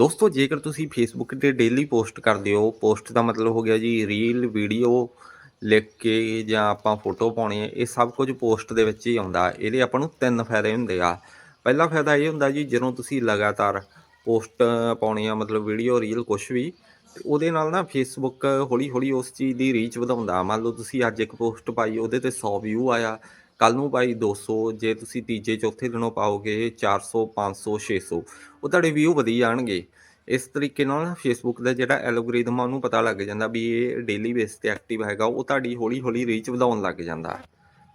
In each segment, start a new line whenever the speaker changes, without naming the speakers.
ਦੋਸਤੋ, ਜੇਕਰ ਤੁਸੀਂ ਫੇਸਬੁੱਕ ਤੇ ਡੇਲੀ ਪੋਸਟ ਕਰਦੇ ਹੋ ਪੋਸਟ ਦਾ ਮਤਲਬ ਹੋ ਗਿਆ ਜੀ ਰੀਲ ਵੀਡੀਓ ਲਿਖ ਕੇ ਜਾਂ ਆਪਾਂ ਫੋਟੋ ਪਾਉਣੀ ਹੈ ਇਹ ਸਭ ਕੁਝ ਪੋਸਟ ਦੇ ਵਿੱਚ ਹੀ ਆਉਂਦਾ। ਇਹਦੇ ਆਪਾਂ ਨੂੰ ਤਿੰਨ ਫਾਇਦੇ ਹੁੰਦੇ ਆ। ਪਹਿਲਾ ਫਾਇਦਾ ਇਹ ਹੁੰਦਾ ਜੀ, ਜਦੋਂ ਤੁਸੀਂ ਲਗਾਤਾਰ ਪੋਸਟ ਪਾਉਣੀ ਆ, ਮਤਲਬ ਵੀਡੀਓ ਰੀਲ ਕੁਝ ਵੀ ਉਹਦੇ ਨਾਲ ਨਾ ਫੇਸਬੁੱਕ ਹੌਲੀ ਹੌਲੀ ਉਸ ਚੀਜ਼ ਦੀ ਰੀਚ ਵਧਾਉਂਦਾ। ਮੰਨ ਲਓ ਤੁਸੀਂ ਅੱਜ ਇੱਕ ਪੋਸਟ ਪਾਈ, ਉਹਦੇ ਤੇ 100 ਵਿਊ ਆਇਆ ਕੱਲ ਨੂੰ ਪਾਈ 200 ਜੇ ਤੁਸੀਂ ਤੀਜੇ, ਚੌਥੇ ਦਿਨੋਂ ਪਾਓਗੇ 400 500 600 ਉਹ ਤੁਹਾਡੇ ਵਿਊ ਵਧੀ ਜਾਣਗੇ। ਇਸ ਤਰੀਕੇ ਨਾਲ ਫੇਸਬੁੱਕ ਦਾ ਜਿਹੜਾ ਐਲਗੋਰਿਦਮ ਆ, ਉਹਨੂੰ ਪਤਾ ਲੱਗ ਜਾਂਦਾ ਵੀ ਇਹ ਡੇਲੀ ਬੇਸ ਤੇ ਐਕਟਿਵ ਹੈਗਾ, ਉਹ ਤੁਹਾਡੀ ਹੌਲੀ ਹੌਲੀ ਰੀਚ ਵਧਾਉਣ ਲੱਗ ਜਾਂਦਾ।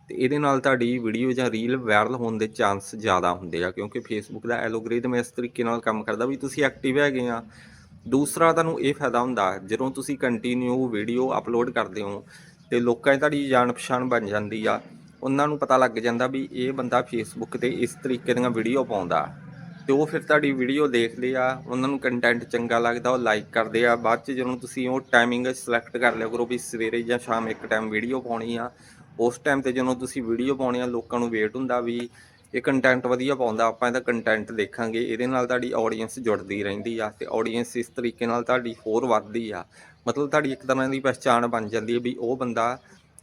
ਤੇ ਇਹਦੇ ਨਾਲ ਤੁਹਾਡੀ ਵੀਡੀਓ ਜਾਂ ਰੀਲ ਵਾਇਰਲ ਹੋਣ ਦੇ ਚਾਂਸ ਜ਼ਿਆਦਾ ਹੁੰਦੇ ਆ, ਕਿਉਂਕਿ ਫੇਸਬੁੱਕ ਦਾ ਐਲਗੋਰਿਦਮ ਇਸ ਤਰੀਕੇ ਨਾਲ ਕੰਮ ਕਰਦਾ ਵੀ ਤੁਸੀਂ ਐਕਟਿਵ ਹੈਗੇ ਆ। ਦੂਸਰਾ ਤੁਹਾਨੂੰ ਇਹ ਫਾਇਦਾ ਹੁੰਦਾ, ਜਦੋਂ ਤੁਸੀਂ ਕੰਟੀਨਿਊ ਵੀਡੀਓ ਅਪਲੋਡ ਕਰਦੇ ਹੋ, ਤੇ ਲੋਕਾਂ 'ਚ ਤੁਹਾਡੀ ਜਾਣ ਪਛਾਣ ਬਣ ਜਾਂਦੀ ਆ। ਉਹਨਾਂ ਨੂੰ ਪਤਾ ਲੱਗ ਜਾਂਦਾ ਵੀ ਇਹ ਬੰਦਾ ਫੇਸਬੁੱਕ ਤੇ ਇਸ ਤਰੀਕੇ ਦੀਆਂ ਵੀਡੀਓ ਪਾਉਂਦਾ। ਤੇ ਉਹ ਫਿਰ ਤੁਹਾਡੀ ਵੀਡੀਓ ਦੇਖਦੇ ਆ, ਉਹਨਾਂ ਨੂੰ ਕੰਟੈਂਟ ਚੰਗਾ ਲੱਗਦਾ, ਉਹ ਲਾਈਕ ਕਰਦੇ ਆ। ਬਾਅਦ ਚ ਜਦੋਂ ਤੁਸੀਂ ਉਹ ਟਾਈਮਿੰਗ ਸਿਲੈਕਟ ਕਰ ਲਿਆ ਕਰੋ ਵੀ ਸਵੇਰੇ ਜਾਂ ਸ਼ਾਮ ਇੱਕ ਟਾਈਮ ਵੀਡੀਓ ਪਾਉਣੀ ਆ, ਉਸ ਟਾਈਮ ਤੇ ਜਦੋਂ ਤੁਸੀਂ ਵੀਡੀਓ ਪਾਉਣੀ ਆ, ਲੋਕਾਂ ਨੂੰ ਵੇਟ ਹੁੰਦਾ ਵੀ ਇਹ ਕੰਟੈਂਟ ਵਧੀਆ ਪਾਉਂਦਾ, ਆਪਾਂ ਇਹਦਾ ਕੰਟੈਂਟ ਦੇਖਾਂਗੇ। ਇਹਦੇ ਨਾਲ ਤੁਹਾਡੀ ਆਡੀਅנס ਜੁੜਦੀ ਰਹਿੰਦੀ ਆ ਤੇ ਆਡੀਅנס ਇਸ ਤਰੀਕੇ ਨਾਲ ਤੁਹਾਡੀ ਹੋਰ ਵੱਧਦੀ ਆ। ਮਤਲਬ ਤੁਹਾਡੀ ਇੱਕ ਤਰ੍ਹਾਂ ਦੀ ਪਛਾਣ ਬਣ ਜਾਂਦੀ ਹੈ ਵੀ ਉਹ ਬੰਦਾ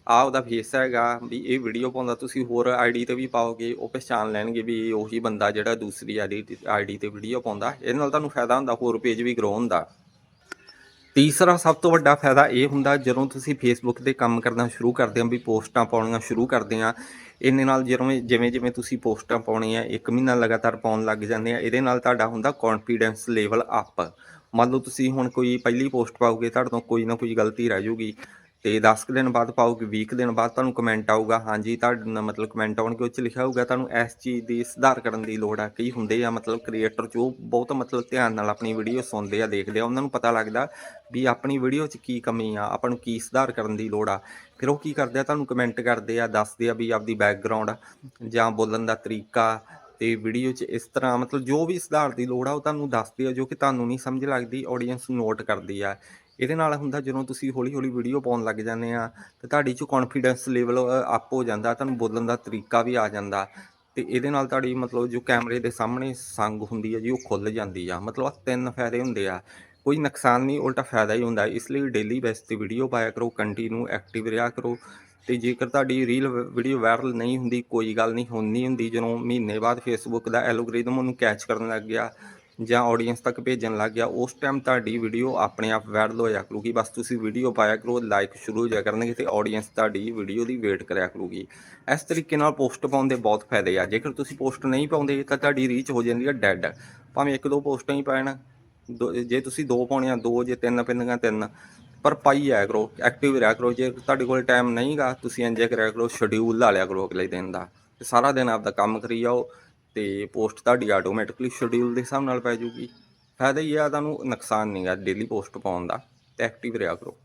ਆ ਉਹਦਾ ਫੇਸ ਹੈਗਾ, ਵੀ ਇਹ ਵੀਡੀਓ ਪਾਉਂਦਾ, ਤੁਸੀਂ ਹੋਰ ਆਈਡੀ ਤੇ ਵੀ ਪਾਓਗੇ, ਉਹ ਪਛਾਣ ਲੈਣਗੇ ਵੀ ਉਹੀ ਬੰਦਾ ਜਿਹੜਾ ਦੂਸਰੀ ਆਈਡੀ ਆਈਡੀ ਤੇ ਵੀਡੀਓ ਪਾਉਂਦਾ। ਇਹਦੇ ਨਾਲ ਤੁਹਾਨੂੰ ਫਾਇਦਾ ਹੁੰਦਾ, ਹੋਰ ਪੇਜ ਵੀ ਗਰੋ ਹੁੰਦਾ। ਤੀਸਰਾ ਸਭ ਤੋਂ ਵੱਡਾ ਫਾਇਦਾ ਇਹ ਹੁੰਦਾ, ਜਦੋਂ ਤੁਸੀਂ ਫੇਸਬੁੱਕ ਤੇ ਕੰਮ ਕਰਨਾ ਸ਼ੁਰੂ ਕਰਦੇ ਹੋ, ਵੀ ਪੋਸਟਾਂ ਪਾਉਣੀਆਂ ਸ਼ੁਰੂ ਕਰਦੇ ਆ ਇਹਨੇ ਨਾਲ ਜਦੋਂ ਜਿਵੇਂ ਜਿਵੇਂ ਤੁਸੀਂ ਪੋਸਟਾਂ ਪਾਉਣੀਆਂ, ਇੱਕ ਮਹੀਨਾ ਲਗਾਤਾਰ ਪਾਉਣ ਲੱਗ ਜਾਂਦੇ ਆ, ਇਹਦੇ ਨਾਲ ਤੁਹਾਡਾ ਹੁੰਦਾ ਕੌਨਫੀਡੈਂਸ ਲੈਵਲ ਅਪ ਮੰਨ ਲਓ ਤੁਸੀਂ ਹੁਣ ਕੋਈ ਪਹਿਲੀ ਪੋਸਟ ਪਾਓਗੇ, ਤੁਹਾਡੇ ਤੋਂ ਕੋਈ ਨਾ ਕੋਈ ਗਲਤੀ ਰਹਿ ਜੂਗੀ। ਤੇ 10 ਕੁ ਦਿਨ ਬਾਅਦ ਪਾਓਗੇ 20 ਕੁ ਦਿਨ ਬਾਅਦ ਤੁਹਾਨੂੰ ਕਮੈਂਟ ਆਊਗਾ। ਹਾਂਜੀ, ਤੁਹਾਡਾ ਨਾ ਮਤਲਬ ਕਮੈਂਟ ਆਉਣਗੇ, ਉਹ ਚ ਲਿਖਿਆ ਹੋਊਗਾ ਤੁਹਾਨੂੰ ਇਸ ਚੀਜ਼ ਦੀ ਸੁਧਾਰ ਕਰਨ ਦੀ ਲੋੜ ਆ, ਕਈ ਹੁੰਦੇ ਆ ਮਤਲਬ ਕ੍ਰੀਏਟਰ ਜੋ ਬਹੁਤ ਮਤਲਬ ਧਿਆਨ ਨਾਲ ਆਪਣੀ ਵੀਡੀਓ ਸੁਣਦੇ ਆ, ਦੇਖਦੇ ਆ, ਉਹਨਾਂ ਨੂੰ ਪਤਾ ਲੱਗਦਾ ਵੀ ਆਪਣੀ ਵੀਡੀਓ 'ਚ ਕੀ ਕਮੀ ਆ, ਆਪਾਂ ਨੂੰ ਕੀ ਸੁਧਾਰ ਕਰਨ ਦੀ ਲੋੜ ਆ। ਫਿਰ ਉਹ ਕੀ ਕਰਦੇ ਆ, ਤੁਹਾਨੂੰ ਕਮੈਂਟ ਕਰਦੇ ਆ, ਦੱਸਦੇ ਆ ਵੀ ਆਪਦੀ ਬੈਕਗ੍ਰਾਉਂਡ ਜਾਂ ਬੋਲਣ ਦਾ ਤਰੀਕਾ ਤੇ ਵੀਡੀਓ 'ਚ ਇਸ ਤਰ੍ਹਾਂ ਮਤਲਬ ਜੋ ਵੀ ਸੁਧਾਰ ਦੀ ਲੋੜ ਆ, ਉਹ ਤੁਹਾਨੂੰ ਦੱਸਦੇ ਆ, ਜੋ ਕਿ ਤੁਹਾਨੂੰ ਨਹੀਂ ਸਮਝ ਲੱਗਦੀ ਆਡੀਅנס ਨੋਟ ਕਰਦੀ ਆ। ਇਹਦੇ ਨਾਲ ਹੁੰਦਾ ਜਦੋਂ ਤੁਸੀਂ ਹੌਲੀ ਹੌਲੀ ਵੀਡੀਓ ਪਾਉਣ ਲੱਗ ਜਾਂਦੇ ਆ, ਤੇ ਤੁਹਾਡੀ 'ਚ ਕੌਨਫੀਡੈਂਸ ਲੈਵਲ ਅਪ ਹੋ ਜਾਂਦਾ, ਤੁਹਾਨੂੰ ਬੋਲਣ ਦਾ ਤਰੀਕਾ ਵੀ ਆ ਜਾਂਦਾ। ਤੇ ਇਹਦੇ ਨਾਲ ਤੁਹਾਡੀ ਮਤਲਬ ਜੋ ਕੈਮਰੇ ਦੇ ਸਾਹਮਣੇ ਸੰਗ ਹੁੰਦੀ ਹੈ ਜੀ, ਉਹ ਖੁੱਲ ਜਾਂਦੀ ਆ। ਮਤਲਬ ਤਿੰਨ ਫਾਇਦੇ ਹੁੰਦੇ ਆ। ਕੋਈ ਨੁਕਸਾਨ ਨਹੀਂ, ਉਲਟਾ ਫਾਇਦਾ ਹੀ ਹੁੰਦਾ। ਇਸ ਲਈ ਡੇਲੀ ਬੇਸ ਤੇ ਵੀਡੀਓ ਪਾਇਆ ਕਰੋ ਕੰਟੀਨਿਊ ਐਕਟਿਵ ਰਿਹਾ ਕਰੋ। ਤੇ ਜੇਕਰ ਤੁਹਾਡੀ ਰੀਲ ਵੀਡੀਓ ਵਾਇਰਲ ਨਹੀਂ ਹੁੰਦੀ, ਕੋਈ ਗੱਲ ਨਹੀਂ ਹੁੰਦੀ ਹੁੰਦੀ, ਜਦੋਂ ਮਹੀਨੇ ਬਾਅਦ ਫੇਸਬੁੱਕ ਦਾ ਐਲਗੋਰਿਦਮ ਉਹਨੂੰ ਕੈਚ ਕਰਨ ਲੱਗ ਗਿਆ ਜਾਂ ਆਡੀਅנס ਤੱਕ ਭੇਜਣ ਲੱਗ ਗਿਆ, ਉਸ ਟਾਈਮ ਤੁਹਾਡੀ ਵੀਡੀਓ ਆਪਣੇ ਆਪ ਵਾਇਰਲ ਹੋ ਜਾ ਕਰੂਗੀ। ਬਸ ਤੁਸੀਂ ਵੀਡੀਓ ਪਾਇਆ ਕਰੋ ਲਾਈਕ ਸ਼ੁਰੂ ਹੋ ਜਾ ਕਰਨਗੇ ਤੇ ਆਡੀਅנס ਤੁਹਾਡੀ ਵੀਡੀਓ ਦੀ ਵੇਟ ਕਰਿਆ ਕਰੂਗੀ। ਇਸ ਤਰੀਕੇ ਨਾਲ ਪੋਸਟ ਪਾਉਣ ਦੇ ਬਹੁਤ ਫਾਇਦੇ ਆ। ਜੇਕਰ ਤੁਸੀਂ ਪੋਸਟ ਨਹੀਂ ਪਾਉਂਦੇ, ਤਾਂ ਤੁਹਾਡੀ ਰੀਚ ਹੋ ਜਾਂਦੀ ਹੈ ਡੈੱਡ ਭਾਵੇਂ ਇੱਕ ਦੋ ਪੋਸਟਾਂ ਹੀ ਪੈਣ ਜੇ ਤੁਸੀਂ ਦੋ ਪਾਉਣੇ ਆ ਦੋ ਜੇ ਤਿੰਨ ਪੈਣੀਆਂ ਤਿੰਨ ਪਰ ਪਾਈ ਆਇਆ ਕਰੋ ਐਕਟਿਵ ਰਿਹਾ ਕਰੋ, ਜੇ ਤੁਹਾਡੇ ਕੋਲ ਟਾਈਮ ਨਹੀਂਗਾ, ਤੁਸੀਂ ਇੰਜੇ ਕਰਿਆ ਕਰੋ ਸ਼ਡਿਊਲ ਲਾ ਲਿਆ ਕਰੋ ਅਗਲੇ ਦਿਨ ਦਾ। ਤੇ ਸਾਰਾ ਦਿਨ ਆਪਦਾ ਕੰਮ ਕਰੀ ਜਾਓ ਤੇ ਪੋਸਟ ਤੁਹਾਡੀ ਆਟੋਮੈਟਿਕਲੀ ਸ਼ਡਿਊਲ ਦੇ ਹਿਸਾਬ ਨਾਲ ਪੈ ਜਾਊਗੀ। ਫਾਇਦਾ ਹੀ ਆ, ਤੁਹਾਨੂੰ ਨੁਕਸਾਨ ਨਹੀਂਗਾ ਡੇਲੀ ਪੋਸਟ ਪਾਉਣ ਦਾ ਤੇ ਐਕਟਿਵ ਰਿਹਾ ਕਰੋ।